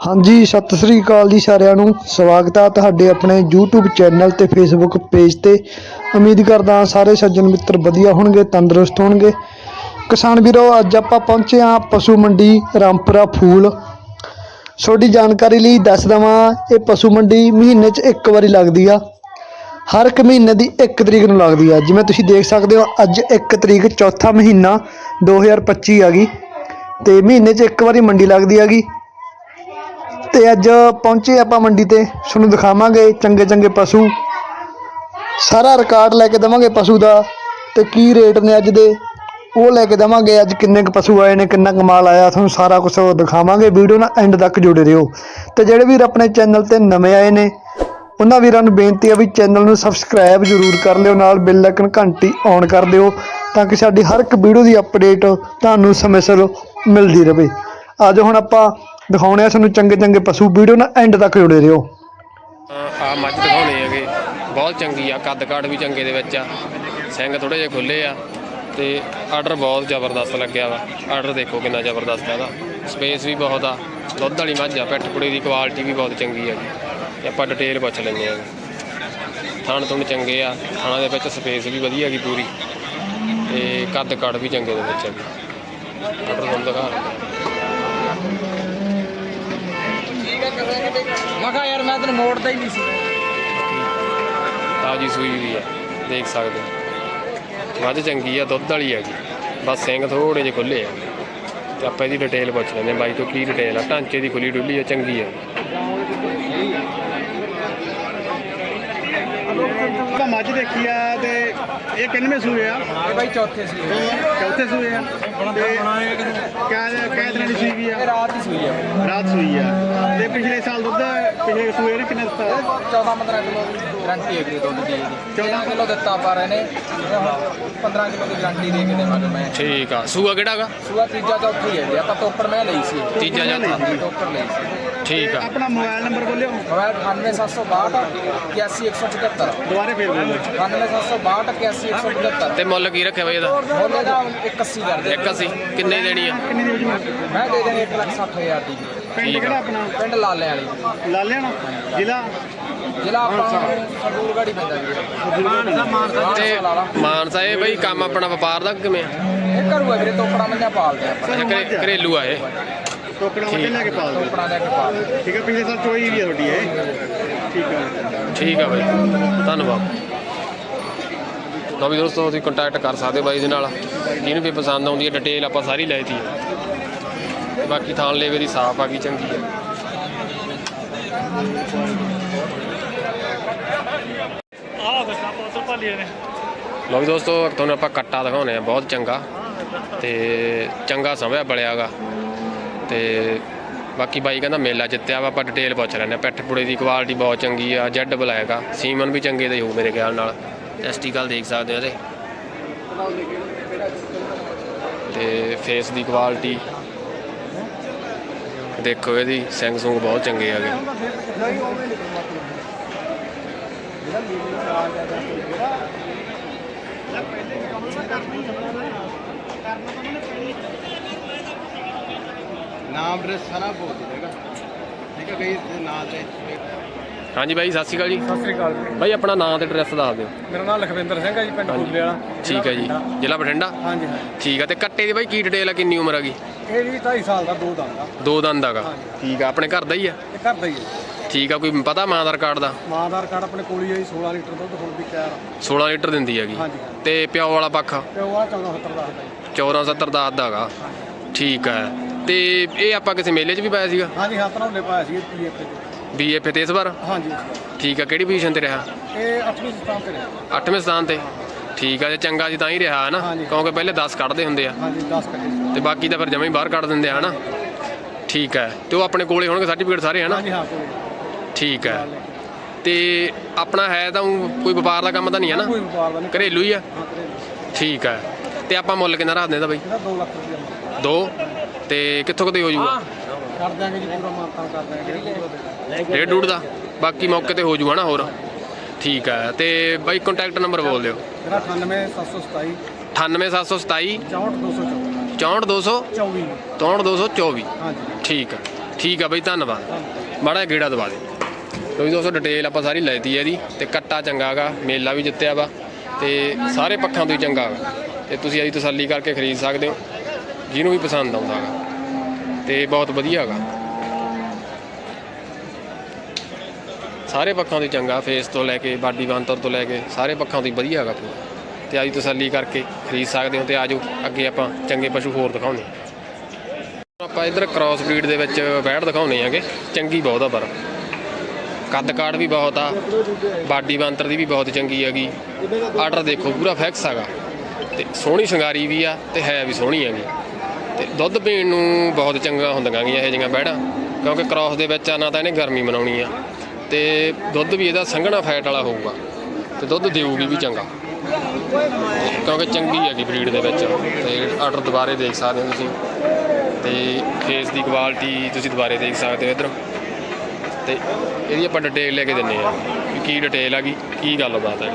ਹਾਂਜੀ, ਸਤਿ ਸ੍ਰੀ ਅਕਾਲ ਜੀ ਸਾਰਿਆਂ ਨੂੰ। ਸਵਾਗਤ ਆ ਤੁਹਾਡੇ ਆਪਣੇ YouTube ਚੈਨਲ ਤੇ Facebook ਪੇਜ ਤੇ। ਉਮੀਦ ਕਰਦਾ ਸਾਰੇ ਸੱਜਣ ਮਿੱਤਰ ਵਧੀਆ ਹੋਣਗੇ, ਤੰਦਰੁਸਤ ਹੋਣਗੇ। ਕਿਸਾਨ ਵੀਰੋ, ਅੱਜ ਆਪਾਂ ਪਹੁੰਚੇ ਹਾਂ ਪਸ਼ੂ ਮੰਡੀ ਰਾਮਪੁਰਾ ਫੂਲ। ਛੋਟੀ ਜਾਣਕਾਰੀ ਲਈ ਦੱਸ ਦਵਾਂ, ਇਹ ਪਸ਼ੂ ਮੰਡੀ ਮਹੀਨੇ 'ਚ ਇੱਕ ਵਾਰੀ ਲੱਗਦੀ ਆ। ਹਰ ਇੱਕ ਮਹੀਨੇ ਦੀ 1 ਤਰੀਕ ਨੂੰ ਲੱਗਦੀ ਆ। ਜਿਵੇਂ ਤੁਸੀਂ ਦੇਖ ਸਕਦੇ ਹੋ, ਅੱਜ 1 ਤਰੀਕ ਚੌਥਾ ਮਹੀਨਾ 2025 ਆ ਗਈ। ਤੇ ਮਹੀਨੇ 'ਚ ਇੱਕ ਵਾਰੀ ਮੰਡੀ ਲੱਗਦੀ ਹੈਗੀ ਤੇ ਅੱਜ ਪਹੁੰਚੇ ਆਪਾਂ ਮੰਡੀ ਤੇ। ਤੁਹਾਨੂੰ ਦਿਖਾਵਾਂਗੇ ਚੰਗੇ ਚੰਗੇ ਪਸ਼ੂ। ਸਾਰਾ ਰਿਕਾਰਡ ਲੈ ਕੇ ਦੇਵਾਂਗੇ ਪਸ਼ੂ ਦਾ ਤੇ ਕੀ ਰੇਟ ਨੇ ਅੱਜ ਦੇ। ਉਹ ਲੈ ਕੇ ਦੇਵਾਂਗੇ ਅੱਜ ਕਿੰਨੇ ਕੁ ਪਸ਼ੂ ਆਏ ਨੇ, ਕਿੰਨਾ ਕੁ ਮਾਲ ਆਇਆ। ਤੁਹਾਨੂੰ ਸਾਰਾ ਕੁਝ ਦਿਖਾਵਾਂਗੇ। ਵੀਡੀਓ ਨਾਲ ਐਂਡ ਤੱਕ ਜੁੜੇ ਰਹੋ। ਤੇ ਜਿਹੜੇ ਵੀਰ ਆਪਣੇ ਚੈਨਲ ਤੇ ਨਵੇਂ ਆਏ ਨੇ, ਉਹਨਾਂ ਵੀਰਾਂ ਨੂੰ ਬੇਨਤੀ ਆ ਵੀ ਚੈਨਲ ਨੂੰ ਸਬਸਕ੍ਰਾਈਬ ਜ਼ਰੂਰ ਕਰ ਲਿਓ। ਨਾਲ ਬੈਲ ਆਈਕਨ ਘੰਟੀ ਔਨ ਕਰ ਦਿਓ ਤਾਂ ਕਿ ਸਾਡੀ ਹਰ ਇੱਕ ਵੀਡੀਓ ਦੀ ਅਪਡੇਟ ਤੁਹਾਨੂੰ ਸਮੇਂ ਸਿਰ ਮਿਲਦੀ ਰਹੇ। ਅੱਜ ਹੁਣ ਆਪਾਂ ਦਿਖਾਉਣੇ ਆ ਤੁਹਾਨੂੰ ਚੰਗੇ ਚੰਗੇ ਪਸ਼ੂ, ਵੀਡੀਓ ਨਾਲ ਐਂਡ ਤੱਕ ਜੁੜੇ ਰਹੋ। ਆ ਮੱਝ ਦਿਖਾਉਣੇ ਹੈਗੇ, ਬਹੁਤ ਚੰਗੀ ਆ, ਕੱਦ ਕਾਠ ਵੀ ਚੰਗੇ ਦੇ ਵਿੱਚ ਆ, ਸਿੰਘ ਥੋੜੇ ਜਿਹੇ ਖੁੱਲੇ ਆ, ਤੇ ਆਰਡਰ ਬਹੁਤ ਜ਼ਬਰਦਸਤ ਲੱਗਿਆ ਵਾ। ਆਰਡਰ ਦੇਖੋ ਕਿੰਨਾ ਜ਼ਬਰਦਸਤ ਹੈ ਇਹਦਾ। ਸਪੇਸ ਵੀ ਬਹੁਤ ਆ, ਦੁੱਧ ਵਾਲੀ ਮੱਝ ਆ, ਪਿੱਠ ਪੁੜੇ ਦੀ ਕੁਆਲਿਟੀ ਵੀ ਬਹੁਤ ਚੰਗੀ ਆ ਤੇ ਆਪਾਂ ਡਿਟੇਲ ਪੁੱਛ ਲੈਂਦੇ ਆ ਥਣ ਥੁਣ ਚੰਗੇ ਆ, ਥਾਣਾ ਦੇ ਵਿੱਚ ਸਪੇਸ ਵੀ ਵਧੀਆ ਹੈਗੀ ਪੂਰੀ। ਤੇ ਕੱਦ ਕਾਠ ਵੀ ਚੰਗੇ ਦੇ ਵਿੱਚ ਹੈਗੀ ਆਰਡਰ ਤੁਹਾਨੂੰ ਦਿਖਾ ਦਿੰਦੇ ਮੈਂ ਕਿਹਾ ਯਾਰ ਮੈਂ ਤੈਨੂੰ ਮੋੜਦਾ ਹੀ ਨਹੀਂ ਸੀ। ਤਾਜੀ ਸੂਈ ਵੀ ਆ ਦੇਖ ਸਕਦੇ ਹੋ। ਮੱਝ ਚੰਗੀ ਆ ਦੁੱਧ ਵਾਲੀ ਹੈਗੀ। ਬਸ ਸਿੰਘ ਥੋੜੇ ਜਿਹੇ ਖੁੱਲੇ ਆ। ਤੇ ਆਪਾਂ ਇਹਦੀ ਡਿਟੇਲ ਪੁੱਛ ਲੈਂਦੇ ਹਾਂ ਬਾਈ ਤੋਂ ਕੀ ਡਿਟੇਲ ਆ। ਢਾਂਚੇ ਦੀ ਖੁੱਲੀ ਡੁੱਲੀ ਆ ਚੰਗੀ ਆ। ਮੱਝ ਦੇਖੀ ਆ ਤੇ ਇਹ ਕਿੰਨਵੇਂ ਸੂਏ ਆ? ਇਹ ਬਾਈ ਚੌਥੇ ਸੀ ਇਹ ਚੌਥੇ ਸੂਏ ਆ। ਤੇ ਕਿਆ ਕਿਆ ਤਰ੍ਹਾਂ ਦੀ ਸੂਈ ਵੀ ਆ। ਰਾਤ ਦੀ ਸੂਈ ਆ। ਰਾਤ ਸੂਈ ਆ। ਤੇ ਪਿਛਲੇ ਸਾਲ ਦੁੱਧ ਪਿਛਲੇ ਸੂਏ ਨੇ ਕਿੰਨਾ ਦਿੱਤਾ? 14 15 ਕਿਲੋ ਦੀ ਗਰੰਟੀ ਹੈ ਕਿ ਦੁੱਧ ਦੀ। ਇਹਦੀ 14 ਕਿਲੋ ਦਿੱਤਾ ਪਰ ਇਹਨੇ 15 ਕਿਲੋ ਦੀ ਗਰੰਟੀ ਦੇ ਕੇ ਦੇਵਾਂਗੇ ਮੈਂ। ਠੀਕ ਆ। ਸੂਆ ਕਿਹੜਾ ਗਾ ਸੂਆ ਤੀਜਾ ਚੌਥਾ ਹੀ ਹੈ ਜੀ। ਆਪਾਂ ਟੋਕਰ ਮੈਂ ਲਈ ਸੀ। ਤੀਜਾ ਜਾਂ ਹਾਂਜੀ ਟੋਕਰ ਲਈ ਸੀ। ਠੀਕ ਆ। ਆਪਣਾ ਮੋਬਾਈਲ ਨੰਬਰ ਬੋਲਿਓ। ਮੋਬਾਈਲ 98762 81175 ਦੁਬਾਰੇ ਫੇਰ ਬੋਲੋ 98762 81175 ਤੇ ਮੁੱਲ ਕੀ ਰੱਖਿਆ ਬਾਈ ਇਹਦਾ? ਮੁੱਲ ਇਹਦਾ 81 ਕਰਦੇ ਇੱਕ ਅਸੀਂ ਕਿੰਨੇ ਦੇਣੀ ਆ? ਕਿੰਨੀ ਦੀ ਹੋਜੂ ਮੈਂ ਦੇ ਦੇਣੀ 1 ਲੱਖ 60 ਹਜ਼ਾਰ ਦੀ। ਪਿੰਡ ਆ। ਕਿਹੜਾ ਆਪਣਾ? ਪਿੰਡ ਲਾਲੇ ਵਾਲੀ। ਲਾਲਿਆਣਾ? ਜ਼ਿਲ੍ਹਾ? ਜ਼ਿਲ੍ਹਾ ਆਪਾਂ ਸਰਦੂਲਗੜ੍ਹ ਹੀ ਪੈਂਦਾ ਜੀ। ਮਾਨਸਾ ਮਾਨਸਾ। ਤੇ ਲਾ ਲਾ। ਮਾਨਸਾ ਇਹ ਬਈ ਕੰਮ ਆਪਣਾ ਵਪਾਰ ਦਾ ਕਿਵੇਂ ਆ? ਇਹ ਘਰੂ ਹੈ ਵੀਰੇ ਤੋਪੜਾ ਮੰਨਿਆ ਪਾਲਦੇ ਘਰੇ- ਘਰੇਲੂ ਆ ਇਹ। ਟੋਕਣਾ ਮੱਝ ਲੈ ਕੇ ਪਾਲ ਦਿਓ। ਤੋਪੜਾ ਲੈ ਕੇ ਪਾਲਦੇ ਠੀਕ ਹੈ ਪਿਛਲੇ ਸਾਲ ਚੋਈ ਵੀ ਆ ਤੁਹਾਡੀ ਇਹ। ਠੀਕ ਆ ਠੀਕ ਆ ਬਾਈ। ਧੰਨਵਾਦ। ਲਓ ਵੀ ਦੋਸਤੋ ਤੁਸੀਂ ਕੰਟੈਕਟ ਕਰ ਸਕਦੇ ਹੋ ਬਾਈ ਦੇ ਨਾਲ। ਜਿਹਨੂੰ ਵੀ ਪਸੰਦ ਆਉਂਦੀ ਹੈ ਡਿਟੇਲ ਆਪਾਂ ਸਾਰੀ ਲੈ ਦਿੱਤੀ ਹੈ। ਬਾਕੀ ਥਾਂ ਲੇਵੇ ਦੀ ਸਾਫ਼ ਆ ਗਈ ਚੰਗੀ ਹੈ ਲਓ ਵੀ ਦੋਸਤੋ ਤੁਹਾਨੂੰ ਆਪਾਂ ਕੱਟਾ ਦਿਖਾਉਨੇ ਆ ਬਹੁਤ ਚੰਗਾ। ਤੇ ਚੰਗਾ ਸਮਝਿਆ ਬਲਿਆਗਾ ਤੇ ਬਾਕੀ ਬਾਈ ਕਹਿੰਦਾ ਮੇਲਾ ਜਿੱਤਿਆ ਵਾ, ਆਪਾਂ ਡਿਟੇਲ ਪੁੱਛ ਲੈਂਦੇ ਆ ਪਿੱਠ ਪੁੜੇ ਦੀ ਕੁਆਲਿਟੀ ਬਹੁਤ ਚੰਗੀ ਆ, ਜੈਡ ਬਲੈਕ ਆ। ਸੀਮਨ ਵੀ ਚੰਗੇ ਦੇ ਹੋਊ ਮੇਰੇ ਖਿਆਲ ਨਾਲ। ਟੈਸਟੀਕਲ ਦੇਖ ਸਕਦੇ ਆ ਇਹਦੇ ਤੇ ਫੇਸ ਦੀ ਕੁਆਲਿਟੀ ਦੇਖੋ ਇਹਦੀ, ਸਿੰਘ ਸੁੰਗ ਬਹੁਤ ਚੰਗੇ ਹੈਗੇ ਨਾਮ ਡਰੈਸ ਸਾਰਾ ਬੋਲ ਦੇਗਾ ਠੀਕ ਹੈ ਕਈ ਨਾਂ ਤੇ ਹਾਂਜੀ ਬਾਈ ਸਤਿ ਸ਼੍ਰੀ ਅਕਾਲ ਜੀ। ਸਤਿ ਸ੍ਰੀ ਅਕਾਲ ਬਾਈ ਆਪਣਾ ਨਾਮ ਤੇ ਐਡਰੈਸ ਦੱਸ ਦਿਓ। ਮੇਰਾ ਨਾਮ ਲਖਵਿੰਦਰ ਸਿੰਘ ਹੈ ਜੀ ਪਿੰਡ ਫੁੱਲੇ ਵਾਲਾ ਠੀਕ ਹੈ ਜੀ। ਜ਼ਿਲ੍ਹਾ ਬਠਿੰਡਾ? ਹਾਂਜੀ ਹਾਂ ਠੀਕ ਆ ਤੇ ਕੱਟੇ ਦੀ ਬਾਈ ਕੀ ਡਿਟੇਲ ਆ ਕਿੰਨੀ ਉਮਰ ਹੈਗੀ ਇਹ ਵੀ 2.5 ਸਾਲ ਦਾ ਦੋ ਦੰਦ ਦਾ। ਦੋ ਦੰਦ ਹੈਗਾ ਠੀਕ ਆ ਆਪਣੇ ਘਰ ਦਾ ਹੀ ਆ? ਇਹ ਘਰ ਦਾ ਹੀ ਹੈ ਠੀਕ ਆ ਕੋਈ ਪਤਾ ਮਾਂ ਦਾ ਰਿਕਾਰਡ ਦਾ? ਮਾਂ ਆਧਾਰ ਕਾਰਡ ਆਪਣੇ ਕੋਲ ਹੀ ਹੈ ਜੀ 16 ਲੀਟਰ ਦੁੱਧ ਹੁਣ ਵੀ ਤਿਆਰ ਆ। 16 ਲੀਟਰ ਦਿੰਦੀ ਹੈਗੀ। ਹਾਂਜੀ ਤੇ ਪਿਓ ਵਾਲਾ ਪੱਖ? ਤੇ ਉਹ ਆ 1470 ਦਾ ਹੈ ਜੀ। 1470 ਦਾ ਅੱਧ ਹੈਗਾ ਠੀਕ ਹੈ ਤੇ ਇਹ ਆਪਾਂ ਕਿਸੇ ਮੇਲੇ 'ਚ ਵੀ ਪਾਇਆ ਸੀਗਾ? ਹਾਂਜੀ ਹਾਂ ਧਨੌਲੇ ਪਾਇਆ ਸੀ ਪੀਐਫ ਤੇ। ਬੀਐਫ ਤੇ ਇਸ ਵਾਰ? ਹਾਂਜੀ। ਠੀਕ ਆ ਕਿਹੜੀ ਪੋਜੀਸ਼ਨ ਤੇ ਰਿਹਾ? ਇਹ 8ਵੀਂ ਸਥਾਨ ਤੇ ਰਿਹਾ। 8ਵੇਂ ਸਥਾਨ ਤੇ? ਠੀਕ ਆ ਜੇ ਚੰਗਾ ਜੀ ਤਾਂ ਹੀ ਰਿਹਾ ਹੈ ਨਾ ਹਾਂਜੀ। ਕਿਉਂਕਿ ਪਹਿਲੇ 10 ਕੱਢਦੇ ਹੁੰਦੇ ਆ। ਹਾਂਜੀ 10 ਕੱਟੇ ਤੇ ਬਾਕੀ ਤਾਂ ਫਿਰ ਜਮਾਂ ਹੀ ਬਾਹਰ ਕੱਢ ਦਿੰਦੇ ਆ ਹਨਾ? ਠੀਕ ਹੈ ਤੇ ਉਹ ਆਪਣੇ ਕੋਲੇ ਹੋਣਗੇ ਸਰਟੀਫਿਕੇਟ ਸਾਰੇ ਹਨਾ? ਹਾਂਜੀ ਹਾਂ ਕੋਲ। ਠੀਕ ਹੈ ਤੇ ਆਪਣਾ ਹੈ ਤਾਂ ਊਂ ਕੋਈ ਵਪਾਰ ਦਾ ਕੰਮ ਤਾਂ ਨਹੀਂ ਹੈ ਨਾ ਕੋਈ ਵਪਾਰ ਦਾ ਨਹੀਂ। ਘਰੇਲੂ ਹੀ ਆ? ਹਾਂ ਕਰੇ ਠੀਕ ਹੈ ਤੇ ਆਪਾਂ ਮੁੱਲ ਕਿੰਨਾ ਰੱਖਦੇ ਦਾ ਬਾਈ? ਇਹਦਾ 2 ਲੱਖ ਰੁਪਏ ਦੋ? ਤੇ ਕਿੱਥੋਂ ਕਿਤੇ ਹੋ ਜਾਊਗਾ ਕਰ ਦਿਆਂਗੇ ਜੀ ਪੂਰਾ ਮਾਨਤਾਨ ਕਰ ਦਿਆਂਗੇ। ਡੇਢ ਡੂਢ ਦਾ? ਬਾਕੀ ਮੌਕੇ ਤੇ ਹੋ ਜਾਊਗਾ ਨਾ ਹੋਰ? ਠੀਕ ਹੈ ਤੇ ਬਾਈ ਕੰਟੈਕਟ ਨੰਬਰ ਬੋਲ ਦਿਓ। ਮੇਰਾ 98727 98727 64224 64200 24 62224 ਹਾਂਜੀ। ਠੀਕ ਹੈ ਠੀਕ ਆ ਬਈ ਧੰਨਵਾਦ। ਮਾੜਾ ਗੇੜਾ ਦਵਾ ਦੇ ਕਿਉਂਕਿ ਦੋਸਤੋ ਡਿਟੇਲ ਆਪਾਂ ਸਾਰੀ ਲੈਤੀ ਹੈ ਇਹਦੀ। ਤੇ ਕੱਟਾ ਚੰਗਾ ਗਾ ਮੇਲਾ ਵੀ ਜਿੱਤਿਆ ਵਾ। ਤੇ ਸਾਰੇ ਪੱਖਾਂ ਤੋਂ ਹੀ ਚੰਗਾ ਗਾ ਤੇ ਤੁਸੀਂ ਇਹਦੀ ਤਸੱਲੀ ਕਰਕੇ ਖਰੀਦ ਸਕਦੇ ਹੋ। ਜਿਹਨੂੰ ਵੀ ਪਸੰਦ ਆਉਂਦਾ ਹੈਗਾ ਤੇ ਬਹੁਤ ਵਧੀਆ ਹੈਗਾ ਸਾਰੇ ਪੱਖਾਂ ਤੋਂ ਹੀ ਚੰਗਾ ਫੇਸ ਤੋਂ ਲੈ ਕੇ, ਬਾਡੀ ਬਾਂਤਰ ਤੋਂ ਲੈ ਕੇ, ਸਾਰੇ ਪੱਖਾਂ ਤੋਂ ਹੀ ਵਧੀਆ ਹੈਗਾ ਪੂਰਾ। ਤੇ ਆਜੀ ਤਸੱਲੀ ਕਰਕੇ ਖਰੀਦ ਸਕਦੇ ਹੋ ਤੇ ਆਜੋ, ਅੱਗੇ ਆਪਾਂ ਚੰਗੇ ਪਸ਼ੂ ਹੋਰ ਦਿਖਾਉਂਦੇ ਹਾਂ। ਆਪਾਂ ਇਧਰ ਕ੍ਰਾਸ ਬਰੀਡ ਦੇ ਵਿੱਚ ਬੈੜ ਦਿਖਾਉਂਦੇ ਆਂਗੇ ਚੰਗੀ ਬਹੁਤ ਆ ਪਰ। ਕੱਦ ਕਾਠ ਵੀ ਬਹੁਤ ਆ, ਬਾਡੀ ਬਾਂਤਰ ਦੀ ਵੀ ਬਹੁਤ ਚੰਗੀ ਹੈਗੀ। ਆਰਡਰ ਦੇਖੋ, ਪੂਰਾ ਫੈਕਸ ਹੈਗਾ। ਤੇ ਸੋਹਣੀ ਸ਼ਿੰਗਾਰੀ ਵੀ ਆ ਤੇ ਹੈ ਵੀ ਸੋਹਣੀ ਹੈਗੀ। ਤੇ ਦੁੱਧ ਪੀਣ ਨੂੰ ਬਹੁਤ ਚੰਗਾ ਹੁੰਦੀਆਂ ਗੀਆਂ ਇਹ ਜਿਹੀਆਂ ਬੈੜਾਂ ਕਿਉਂਕਿ ਕ੍ਰਾਸ ਦੇ ਵਿੱਚ ਆ ਨਾ ਤਾਂ ਇਹਨੇ ਗਰਮੀ ਮਨਾਉਣੀ ਆ, ਤੇ ਦੁੱਧ ਵੀ ਇਹਦਾ ਸੰਘਣਾ ਫੈਟ ਵਾਲਾ ਹੋਊਗਾ, ਤੇ ਦੁੱਧ ਦੇਊਗੀ ਵੀ ਚੰਗਾ, ਕਿਉਂਕਿ ਚੰਗੀ ਹੈਗੀ ਬਰੀਡ ਦੇ ਵਿੱਚ, ਤੇ ਆਰਡਰ ਦੁਬਾਰੇ ਦੇਖ ਸਕਦੇ ਹੋ ਤੁਸੀਂ, ਤੇ ਫੇਸ ਦੀ ਕੁਆਲਿਟੀ ਤੁਸੀਂ ਦੁਬਾਰੇ ਦੇਖ ਸਕਦੇ ਹੋ ਇਧਰ, ਤੇ ਇਹਦੀ ਆਪਾਂ ਡਿਟੇਲ ਲੈ ਕੇ ਦਿੰਨੇ ਆ ਕੀ ਡਿਟੇਲ ਹੈਗੀ ਕੀ ਗੱਲਬਾਤ ਹੈ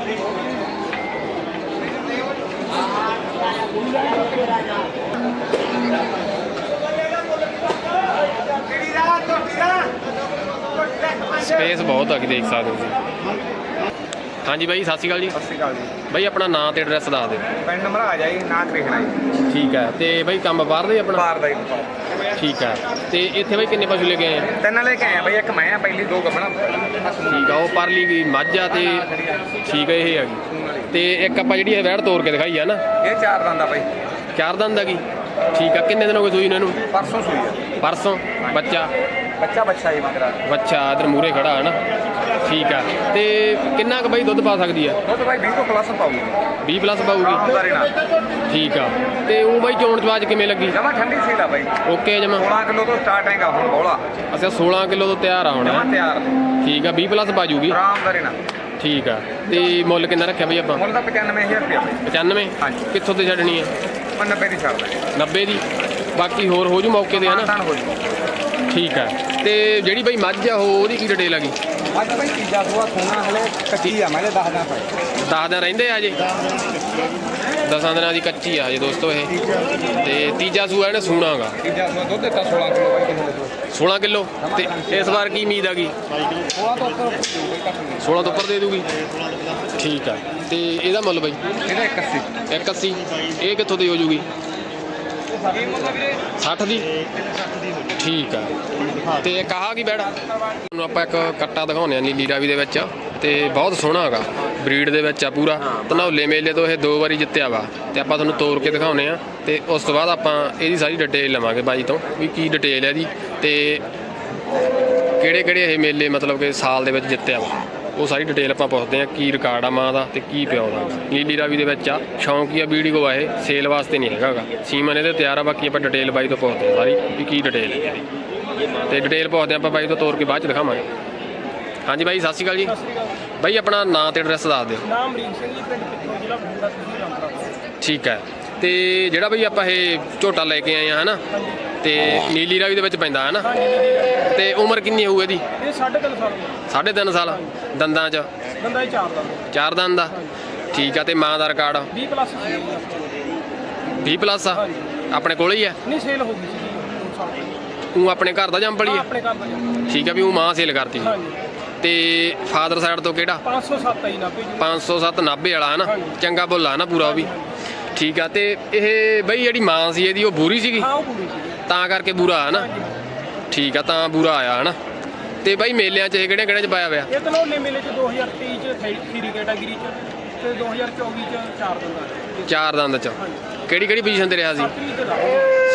ਸਪੇਸ ਬਹੁਤ ਆ ਕਿ ਦੇਖ ਸਕਦੇ ਹੋ ਤੁਸੀਂ ਹਾਂਜੀ ਬਾਈ ਸਤਿ ਸ਼੍ਰੀ ਅਕਾਲ ਜੀ। ਸਤਿ ਸ਼੍ਰੀ ਅਕਾਲ ਜੀ। ਬਾਈ ਆਪਣਾ ਨਾਂ ਤੇ ਐਡਰੈਸ ਦੱਸ ਦਿਓ। ਪਿੰਡ ਨੰਬਰ ਆ ਜਾਈ ਨਾ ਕ੍ਰਿਸ਼ਨਾ ਜੀ। ਠੀਕ ਹੈ ਤੇ ਬਾਈ ਕੰਮ ਬਾਹਰ ਦਾ ਹੀ ਆਪਣਾ? ਬਾਹਰ ਦਾ ਵਪਾਰ। ਠੀਕ ਹੈ ਤੇ ਇੱਥੇ ਬਾਈ ਕਿੰਨੇ ਪਸ਼ੂ ਲੈ ਕੇ ਆਏ? ਆ ਤਿੰਨ ਲੈ ਕੇ ਆਏ ਆ ਬਈ ਇੱਕ ਮੈਂ ਆ ਪਹਿਲੀ ਦੋ ਗੱਬਣਾ ਠੀਕ ਆ ਉਹ ਪਰਲੀ ਵੀ ਮੱਝ ਆ ਤੇ ਠੀਕ ਹੈ ਇਹ ਹੈਗੀ ਤੇ ਇੱਕ ਆਪਾਂ ਜਿਹੜੀ ਇਹ ਵੈੜ ਤੋੜ ਕੇ ਦਿਖਾਈ ਆ ਨਾ। ਇਹ ਚਾਰ ਦੰਦਾ ਬਈ। ਚਾਰ ਦੰਦ ਹੈਗੀ ਠੀਕ ਆ ਕਿੰਨੇ ਦਿਨ ਹੋ ਗਏ ਸੂਈ ਨੂੰ? ਇਹਨੂੰ ਪਰਸੋਂ ਸੂਈ ਆ। ਪਰਸੋਂ? ਬੱਚਾ? ਬੱਚਾ ਬੱਚਾ ਹੀ ਮਗਰਾ ਬੱਚਾ ਇਧਰ ਮੂਰੇ ਖੜਾ ਹੈ ਨਾ? ਠੀਕ ਆ ਤੇ ਕਿੰਨਾ ਕੁ ਬਾਈ ਦੁੱਧ ਪਾ ਸਕਦੀ ਆ? ਦੁੱਧ ਬਾਈ 20 ਤੋਂ ਪਲੱਸ ਪਾਊਗੀ। 20 ਪਲੱਸ ਪਾਊਗੀ? ਆਮਦਾਰੀ ਨਾਲ ਠੀਕ ਆ ਤੇ ਉਹ ਬਾਈ ਚੋਣ ਚਵਾਜ ਕਿਵੇਂ ਲੱਗੀ? ਜਮਾ ਠੰਡੀ ਸੀਲ ਆ ਬਾਈ। ਓਕੇ ਜਮਾ? 16 ਕਿਲੋ ਤੋਂ ਸਟਾਰਟਿੰਗ ਆ ਹੁਣ ਬੋਲਾ। ਅੱਛਾ 16 ਕਿਲੋ ਤੋਂ ਤਿਆਰ ਆ ਹੁਣ ਜਮਾ? ਤਿਆਰ। ਠੀਕ ਆ 20 ਪਲੱਸ ਬਾਜੂਗੀ ਆਰਾਮਦਾਰੀ ਨਾਲ ਠੀਕ ਆ ਤੇ ਮੁੱਲ ਕਿੰਨਾ ਰੱਖਿਆ ਬਈ ਆਪਾਂ? ਮੁੱਲ ਤਾਂ 95000 ਰੁਪਏ ਬਾਈ। 95 ਹਾਂਜੀ। ਕਿੱਥੋਂ ਤੇ ਛੱਡਣੀ ਹੈ ਮੈਂ 90 ਦੀ ਛੱਡ ਦਾਂਗੇ 90 ਦੀ? ਬਾਕੀ ਹੋਰ ਹੋ ਜੂ ਮੌਕੇ ਤੇ ਹਨਾ ਮਾਨਤਾਨ ਹੋ ਜੂ। ਠੀਕ ਆ ਤੇ ਜਿਹੜੀ ਬਈ ਮੱਝ ਆ ਉਹ ਉਹਦੀ ਕੀ ਡਿਟੇਲ ਹੈਗੀ ਅੱਜ ਬਾਈ ਤੀਜਾ ਸੂਆ ਸੋਨਾ ਹਲੇ ਕੱਚੀ ਆ ਮੈਂ 10 ਦਿਨ ਪਈ 10 ਦਿਨ ਰਹਿੰਦੇ ਆ ਜੇ। 10 ਦਿਨਾਂ ਦੀ ਕੱਚੀ ਆ ਜੇ ਦੋਸਤੋ ਇਹ। ਤੇ ਤੀਜਾ ਸੂਆ ਇਹਨੇ ਸੂਣਾਗਾ ਤੀਜਾ ਸੂਆ ਦੁੱਧ ਦਿੱਤਾ 16 ਕਿਲੋ ਬਾਈ ਕਿਸੇ 16 ਕਿਲੋ ਤੇ ਇਸ ਵਾਰ ਕੀ ਉਮੀਦ ਹੈਗੀ? 16 ਤੋਂ ਉੱਪਰ ਕੋਈ ਘੱਟ ਨਹੀਂ 16 ਤੋਂ ਉੱਪਰ ਦੇ ਦੂਗੀ। ਠੀਕ ਆ। ਤੇ ਇਹਦਾ ਮੁੱਲ ਬਈ? ਇਹਦਾ 81 180 ਇਹ ਕਿੱਥੋਂ ਦੀ ਹੋ ਜੂਗੀ? 60 ਦੀ? ਠੀਕ ਆ। ਤੇ ਇੱਕ ਆਹ ਕੀ ਬੈੜਾ ਤੁਹਾਨੂੰ ਆਪਾਂ ਇੱਕ ਕੱਟਾ ਦਿਖਾਉਂਦੇ ਆ ਨੀਲੀ ਰਾਵੀ ਦੇ ਵਿੱਚ। ਤੇ ਬਹੁਤ ਸੋਹਣਾ ਹੈਗਾ। ਬਰੀਡ ਦੇ ਵਿੱਚ ਆ ਪੂਰਾ। ਧਨੌਲੇ ਮੇਲੇ ਤੋਂ ਇਹ ਦੋ ਵਾਰੀ ਜਿੱਤਿਆ ਵਾ। ਤੇ ਆਪਾਂ ਤੁਹਾਨੂੰ ਤੋੜ ਕੇ ਦਿਖਾਉਂਦੇ ਆ। ਤੇ ਉਸ ਤੋਂ ਬਾਅਦ ਆਪਾਂ ਇਹਦੀ ਸਾਰੀ ਡਿਟੇਲ ਲਵਾਂਗੇ ਬਾਈ ਤੋਂ, ਵੀ ਕੀ ਡਿਟੇਲ ਹੈ ਇਹਦੀ। ਤੇ ਕਿਹੜੇ ਕਿਹੜੇ ਇਹ ਮੇਲੇ ਮਤਲਬ ਕਿ ਸਾਲ ਦੇ ਵਿੱਚ ਜਿੱਤਿਆ ਵਾ। ਉਹ ਸਾਰੀ ਡਿਟੇਲ ਆਪਾਂ ਪੁੱਛਦੇ ਆ ਕੀ ਰਿਕਾਰਡ ਆ ਮਾਂ ਦਾ ਤੇ ਕੀ ਪਿਓ ਦਾ। ਨੀਲੀ ਰਾਵੀ ਦੇ ਵਿੱਚ ਆ। ਸ਼ੌਂਕੀਆ ਵੀਡੀਓ ਆ ਇਹ। ਸੇਲ ਵਾਸਤੇ ਨਹੀਂ ਹੈਗਾਗਾ ਸੀਮਨ ਇਹਦੇ ਤਿਆਰ ਆ, ਬਾਕੀ ਆਪਾਂ ਡਿਟੇਲ ਬਾਈ ਤੋਂ ਪੁੱਛਦੇ ਆ ਸਾਰੀ, ਵੀ ਕੀ ਡਿਟੇਲ ਹੈ ਇਹਦੀ। ਤੇ ਡਿਟੇਲ ਪੁੱਛਦੇ ਆ ਆਪਾਂ ਬਾਈ ਤੋਂ ਤੋੜ ਕੇ ਬਾਅਦ ਚ ਦਿਖਾਵਾਂਗੇ। ਹਾਂਜੀ ਬਾਈ ਸਤਿ ਸ਼੍ਰੀ ਅਕਾਲ ਜੀ। ਬਾਈ ਆਪਣਾ ਨਾਂ ਤੇ ਐਡਰੈਸ ਦੱਸ ਦਿਓ। ਨਾਮ ਅਮਰੀਕ ਸਿੰਘ ਜੀ ਪਿੰਡ ਪਿੱਤੋਂ ਜ਼ਿਲ੍ਹਾ ਬਠਿੰਡਾ ਤਹਿਸੀਲ ਰਾਮਪੁਰਾ। ਠੀਕ ਹੈ। ਤੇ ਜਿਹੜਾ ਬਈ ਆਪਾਂ ਇਹ ਝੋਟਾ ਲੈ ਕੇ ਆਏ ਆ ਹਨਾ? ਤੇ ਨੀਲੀ ਰਾਵੀ ਦੇ ਵਿੱਚ ਪੈਂਦਾ ਹਨਾ? ਤੇ ਉਮਰ ਕਿੰਨੀ ਹੋਊ ਇਹਦੀ? ਇਹ 3.5 ਸਾਲ ਦਾ ਸਾਢੇ ਤਿੰਨ ਸਾਲ। ਦੰਦਾਂ 'ਚ? ਬੰਦਾ ਹੀ ਚਾਰ ਦਾ ਚਾਰ ਦੰਦ ਦਾ ਠੀਕ ਆ ਤੇ ਮਾਂ ਦਾ ਰਿਕਾਰਡ? 20 ਪਲੱਸ ਸੀ। 20 ਪਲੱਸ ਆ? ਆਪਣੇ ਕੋਲ ਹੀ ਆ? ਨਹੀਂ ਸੇਲ ਹੋ ਗਈ ਸੀ। ਤੂੰ ਆਪਣੇ ਘਰ ਦਾ ਜੰਮ ਪਲੀ ਆਹ ਆ ਆਪਣੇ ਘਰ ਦਾ। ਠੀਕ ਆ ਵੀ ਉਹ ਮਾਂ ਸੇਲ ਕਰਤੀ। ਹਾਂਜੀ। ਤੇ ਫਾਦਰ ਸਾਈਡ ਤੋਂ ਕਿਹੜਾ? 507 ਆਈ ਨਾ ਭੇਜੋ 507 90 ਵਾਲਾ ਹਨਾ? ਹਾਂਜੀ। ਚੰਗਾ ਬੁੱਲਾ ਨਾ ਪੂਰਾ ਉਹ ਵੀ। ਠੀਕ ਆ ਤੇ ਇਹ ਬਈ ਜਿਹੜੀ ਮਾਂ ਸੀ ਇਹਦੀ ਉਹ ਬੂਰੀ ਸੀਗੀ? ਹਾਂ ਉਹ ਪੂਰੀ ਸੀ ਤਾਂ ਕਰਕੇ ਬੂਰਾ ਆ ਨਾ ਠੀਕ ਆ ਤਾਂ ਬੂਰਾ ਆਇਆ ਹਨਾ? ਤੇ ਬਈ ਮੇਲਿਆਂ 'ਚ ਇਹ ਕਿਹੜੇ ਕਿਹੜੇ 'ਚ ਪਾਇਆ ਹੋਇਆ? ਇਹ ਤਨੋਲੇ ਮੇਲੇ ਚ 2023 ਚ ਥੀਰੀ ਕੈਟਾਗਰੀ ਚ ਤੇ 2024 ਚ ਚਾਰ ਦਿਨ ਦਾ ਚਾਰ ਦੰਦ 'ਚ। ਕਿਹੜੀ ਕਿਹੜੀ ਪੋਜੀਸ਼ਨ ਤੇ ਰਿਹਾ ਸੀ?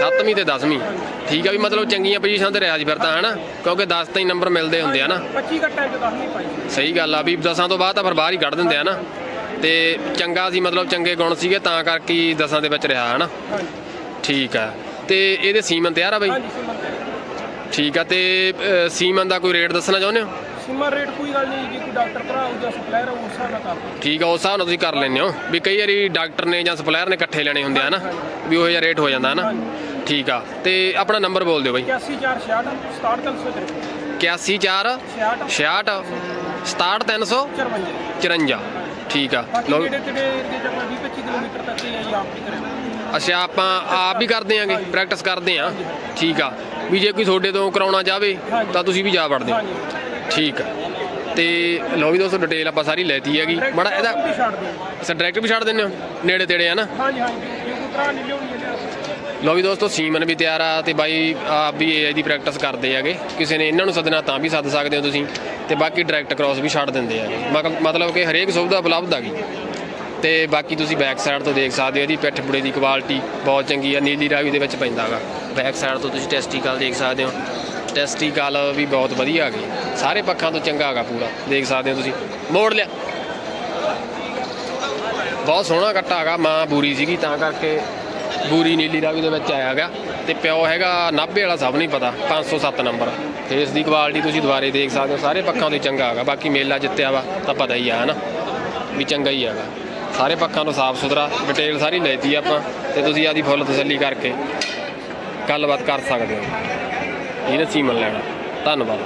ਸੱਤਵੀਂ ਤੇ ਲਾਓ ਸੱਤਵੀਂ ਤੇ 10ਵੀਂ ਠੀਕ ਆ ਵੀ ਮਤਲਬ ਚੰਗੀਆਂ ਪੋਜੀਸ਼ਨ ਤੇ ਰਿਹਾ ਸੀ ਫਿਰ ਤਾਂ ਹਨਾ? ਕਿਉਂਕਿ 10 ਤਾਈਂ ਨੰਬਰ ਮਿਲਦੇ ਹੁੰਦੇ ਆ ਨਾ। 25 ਘੱਟਾਂ ਚ 10 ਨਹੀਂ ਪਾਈ ਸਹੀ ਗੱਲ ਆ ਵੀ 10 ਤੋਂ ਬਾਅਦ ਤਾਂ ਫਿਰ ਬਾਹਰ ਹੀ ਕੱਢ ਦਿੰਦੇ ਆ ਨਾ। ਤੇ ਚੰਗਾ ਸੀ ਮਤਲਬ ਚੰਗੇ ਗੁਣ ਸੀਗੇ ਤਾਂ ਕਰਕੇ ਹੀ 10 ਦੇ ਵਿੱਚ ਰਿਹਾ ਹਨਾ? ਠੀਕ ਆ। ਤੇ ਇਹਦੇ ਸੀਮਨ ਤਿਆਰ ਆ ਬਈ? ਠੀਕ ਆ ਤੇ ਸੀਮਨ ਦਾ ਕੋਈ ਰੇਟ ਦੱਸਣਾ ਚਾਹੁੰਦੇ ਹੋ? ਸੀਮਾ ਰੇਟ ਕੋਈ ਗੱਲ ਨਹੀਂ ਜੇ ਕੋਈ ਡਾਕਟਰ ਭਰਾ ਹੋਊ ਜਾਂ ਸਪਲਾਇਰ ਉਸ ਹਿਸਾਬ ਨਾਲ ਕਰ। ਠੀਕ ਆ ਉਸ ਹਿਸਾਬ ਨਾਲ ਤੁਸੀਂ ਕਰ ਲੈਂਦੇ ਹੋ। ਵੀ ਕਈ ਵਾਰੀ ਡਾਕਟਰ ਨੇ ਜਾਂ ਸਪਲਾਇਰ ਨੇ ਇਕੱਠੇ ਲੈਣੇ ਹੁੰਦੇ ਆ ਨਾ ਵੀ ਉਹ ਜਿਹਾ ਰੇਟ ਹੋ ਜਾਂਦਾ ਹਨਾ? ਠੀਕ ਆ। ਤੇ ਆਪਣਾ ਨੰਬਰ ਬੋਲ ਦਿਓ ਬਈ। 8466 67353 814 66 66 67354 54 ਠੀਕ ਆ। ਬਾਕੀ ਲਓ। ਨੇੜੇ ਤੇੜੇ ਏਰੀਏ ਚ ਆਪਾਂ 20 25 ਕਿਲੋਮੀਟਰ ਤੱਕ ਹੀ ਆ ਜੀ ਆਪ ਵੀ ਕਰੇ ਅੱਛਾ ਆਪਾਂ ਆਪ ਵੀ ਕਰਦੇ ਆਂਗੇ ਪ੍ਰੈਕਟਿਸ ਕਰਦੇ ਆਂ। ਠੀਕ ਆ। ਵੀ ਜੇ ਕੋਈ ਤੁਹਾਡੇ ਤੋਂ ਕਰਾਉਣਾ ਚਾਹਵੇ ਤਾਂ ਤੁਸੀਂ ਵੀ ਜਾ ਵੜਦੇ ਹੋ। ਠੀਕ ਆ। ਤੇ ਲਓ ਵੀ ਦੋਸਤੋ ਡਿਟੇਲ ਆਪਾਂ ਸਾਰੀ ਲੈਤੀ ਹੈਗੀ। ਬੜਾ ਇਹਦਾ ਅੱਛਾ ਡਾਇਰੈਕਟ ਵੀ ਛੱਡ ਦਿੰਦੇ ਹੋ? ਨੇੜੇ ਤੇੜੇ ਆ ਨਾ? ਹਾਂਜੀ ਹਾਂਜੀ। ਲੋ ਵੀ ਦੋਸਤੋ, ਸੀਮਨ ਵੀ ਤਿਆਰ ਆ ਤੇ ਬਾਈ ਆਪ ਵੀ ਏਆਈ ਦੀ ਪ੍ਰੈਕਟਿਸ ਕਰਦੇ ਹੈਗੇ। ਕਿਸੇ ਨੇ ਇਹਨਾਂ ਨੂੰ ਸੱਦਣਾ ਤਾਂ ਵੀ ਸੱਦ ਸਕਦੇ ਹੋ ਤੁਸੀਂ ਤੇ ਬਾਕੀ ਡਾਇਰੈਕਟ ਕ੍ਰਾਸ ਵੀ ਛੱਡ ਦਿੰਦੇ ਹੈਗੇ। ਮਕ- ਮਤਲਬ ਕਿ ਹਰੇਕ ਸੁਵਿਧਾ ਉਪਲਬਧ ਹੈਗੀ। ਤੇ ਬਾਕੀ ਤੁਸੀਂ ਬੈਕ ਸਾਈਡ ਤੋਂ ਦੇਖ ਸਕਦੇ ਹੋ ਇਹਦੀ ਪਿੱਠ ਬੁੜੇ ਦੀ ਕੁਆਲਿਟੀ ਬਹੁਤ ਚੰਗੀ ਆ, ਨੀਲੀ ਰਾਵੀ ਦੇ ਵਿੱਚ ਪੈਂਦਾ ਹੈਗਾ ਬੈਕ ਸਾਈਡ ਤੋਂ ਤੁਸੀਂ ਟੈਸਟੀਕਲ ਦੇਖ ਸਕਦੇ ਹੋ। ਟੈਸਟੀਕਲ ਵੀ ਬਹੁਤ ਵਧੀਆ ਹੈਗੇ। ਸਾਰੇ ਪੱਖਾਂ ਤੋਂ ਚੰਗਾ ਹੈਗਾ ਪੂਰਾ, ਦੇਖ ਸਕਦੇ ਹੋ ਤੁਸੀਂ। ਮੋੜ ਲਿਆ। ਬਹੁਤ ਸੋਹਣਾ ਕੱਟਾ ਹੈਗਾ, ਮਾਂ ਬੂਰੀ ਸੀਗੀ ਤਾਂ ਕਰਕੇ ਬੂਰੀ ਨੀਲੀ ਰਾਵੀ ਦੇ ਵਿੱਚ ਆਇਆ ਹੈਗਾ। ਤੇ ਪਿਓ ਹੈਗਾ ਨਾਭੇ ਵਾਲਾ, ਸਭ ਨੂੰ ਹੀ ਪਤਾ 507 ਨੰਬਰ। ਫੇਸ ਦੀ ਕੁਆਲਿਟੀ ਤੁਸੀਂ ਦੁਬਾਰੇ ਦੇਖ ਸਕਦੇ ਹੋ, ਸਾਰੇ ਪੱਖਾਂ ਤੋਂ ਹੀ ਚੰਗਾ ਹੈਗਾ। ਬਾਕੀ ਮੇਲਾ ਜਿੱਤਿਆ ਵਾ, ਤਾਂ ਪਤਾ ਹੀ ਆ, ਹਨਾ? ਵੀ ਚੰਗਾ ਹੀ ਹੈਗਾ। ਸਾਰੇ ਪੱਖਾਂ ਤੋਂ ਸਾਫ਼ ਸੁਥਰਾ ਡਿਟੇਲ ਸਾਰੀ ਲੈਤੀ ਆਪਾਂ, ਤੇ ਤੁਸੀਂ ਆਦੀ ਫੁੱਲ ਤਸੱਲੀ ਕਰਕੇ ਗੱਲਬਾਤ ਕਰ ਸਕਦੇ ਹੋ। ਇਹਨੇ ਸੀਮਨ ਲੈਣਾ। ਧੰਨਵਾਦ।